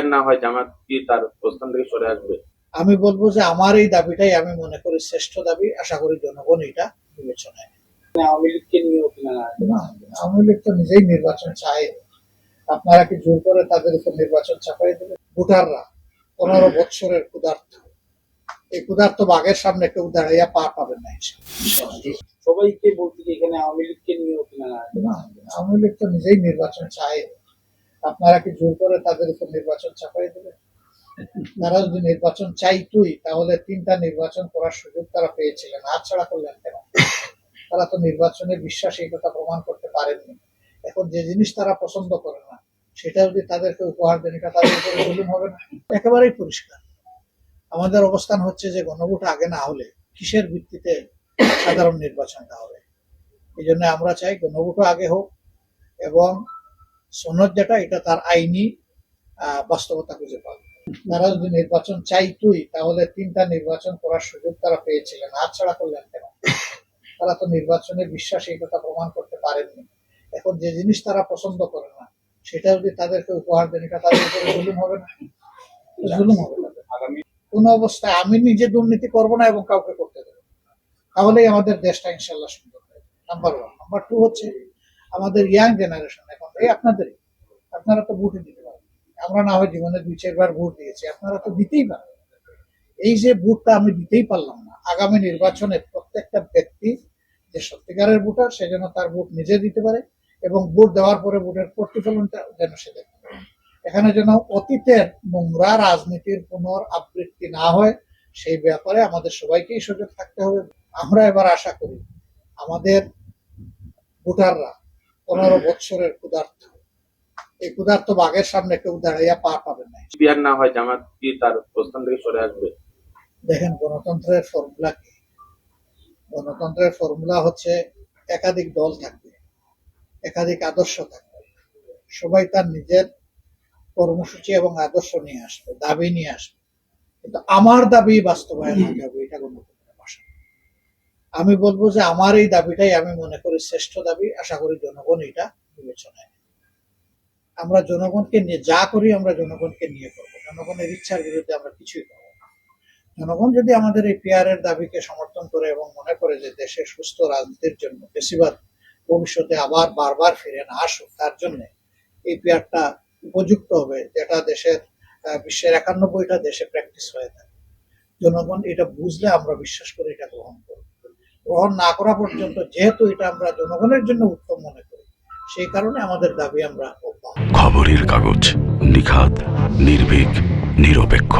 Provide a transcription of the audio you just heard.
Peer না হয় জামাত কি তার প্রস্থান থেকে সরে আসবে? আমি বলব যে আমার এই দাবিটাই আমি মনে করি শ্রেষ্ঠ দাবি। আশা করি জনগণ এটা বিবেচনায় আওয়ামী লীগকে নিয়েও কিনা না? না, আওয়ামী লীগ তো নিজেই নির্বাচন চায়। আপনারা কি জোর করে তাদের উপর নির্বাচন চাপাই দেবে ভোটাররা পনেরো বৎসরের ক্ষুধার্ত। এই ক্ষুধার্ত বাঘের সামনে কেউ দাঁড়াইয়া পা পাবেন না সবাইকে বলতে যে এখানে আওয়ামী লীগকে নিয়েও কিনা আওয়ামী লীগ তো নিজেই নির্বাচন চায়। আপনারা কি জোর করে তাদের উপর নির্বাচন চাপাই দেবে তারা যদি নির্বাচন চাইতোই, তাহলে তিনটা নির্বাচন করার সুযোগ তারা পেয়েছিলেন। হাত ছাড়া করলেন কেন? তারা তো নির্বাচনে বিশ্বাস, এই কথা প্রমাণ করতে পারেননি। এখন যে জিনিস তারা পছন্দ করে না, সেটা যদি তাদেরকে উপহার দেন, এটা তাদের উপরে জুলুম হবে না? একেবারেই পরিষ্কার। আমাদের অবস্থান হচ্ছে যে গণভোট আগে না হলে কিসের ভিত্তিতে সাধারণ নির্বাচনটা হবে? এই জন্য আমরা চাই গণভোটও আগে হোক এবং সনদ যেটা, এটা তার আইনি বাস্তবতা খুঁজে পাবে। তারা যদি নির্বাচন চাইতোই, তাহলে তিনটা নির্বাচন করার সুযোগ তারা পেয়েছিলেন। হাত ছাড়া করলেন কেন? তারা তো নির্বাচনে বিশ্বাস এই কথা প্রমাণ করতে পারেননি। এখন যে জিনিস তারা পছন্দ করে না, সেটা যদি তাদেরকে উপহার দেন, এটা তাদের উপরে জুলুম হবে না? জুলুম হবে কোন অবস্থায় আমি নিজে দুর্নীতি করব না এবং কাউকে করতে দেবো তাহলেই আমাদের দেশটা ইনশাল্লাহ সুন্দর হবে নাম্বার ওয়ান নাম্বার টু হচ্ছে, আমাদের ইয়াং জেনারেশন এখন এই আপনাদেরই। আপনারা তো ভোটে দিতে পারেন আমরা না হয় জীবনে দুই, চারবার ভোট দিয়েছি। আপনারা তো দিতেই পারেন। এই যে ভোটটা আমি দিতেই পারলাম না, আগামী নির্বাচনে প্রত্যেকটা ব্যক্তি যে সত্যিকারের ভোটার, সে যেন তার ভোট নিজে দিতে পারে এবং ভোট দেওয়ার পরে ভোটের প্রতিফলনটা যেন সে দেখতে পারে। এখানে যেন অতীতের নোংরা রাজনীতির পুনর আবৃত্তি না হয়, সেই ব্যাপারে আমাদের সবাইকেই সজাগ থাকতে হবে। আমরা এবার আশা করি আমাদের ভোটাররা পনেরো বৎসরের ক্ষুধার্ত। এই ক্ষুধার্ত বাঘের সামনে কেউ দাঁড়াইয়া পা পাবেন না। পিয়ার না হয় জামাত কি তার প্রস্থান থেকে সরে আসবে? দেখেন গণতন্ত্রের ফর্মুলা কি? গণতন্ত্রের ফর্মুলা হচ্ছে একাধিক দল থাকবে একাধিক আদর্শ থাকবে। সবাই তার নিজের কর্মসূচি এবং আদর্শ নিয়ে আসবে দাবি নিয়ে আসবে। কিন্তু আমার দাবি বাস্তবায়ন হয়ে যাবে এটা গণতন্ত্রের ভাষা আমি বলব যে আমার এই দাবিটাই আমি মনে করি শ্রেষ্ঠ দাবি, আশা করি জনগণ এটা বিবেচনায় আমরা জনগণকে নিয়ে যা করি, আমরা জনগণকে নিয়ে করব। জনগণের ইচ্ছার বিরুদ্ধে আমরা কিছুই করব। জনগণ যদি আমাদের এই পিয়ারের দাবিকে সমর্থন করে এবং মনে করে যে দেশের সুস্থ রাজনীতির জন্য বেশিরভাগ ভবিষ্যতে আবার বারবার ফিরে না আসুক, তার জন্য এই পিয়ারটা উপযুক্ত হবে যেটা দেশের বিশ্বের একানব্বইটা দেশে প্র্যাকটিস হয়ে থাকে। জনগণ এটা বুঝলে আমরা বিশ্বাস করে এটা গ্রহণ করব। গ্রহণ না করা পর্যন্ত যেহেতু এটা আমরা জনগণের জন্য উত্তম মনে করি, সেই কারণে আমাদের দাবি আমরা খবরের কাগজ নিখাত নির্ভীক, নিরপেক্ষ।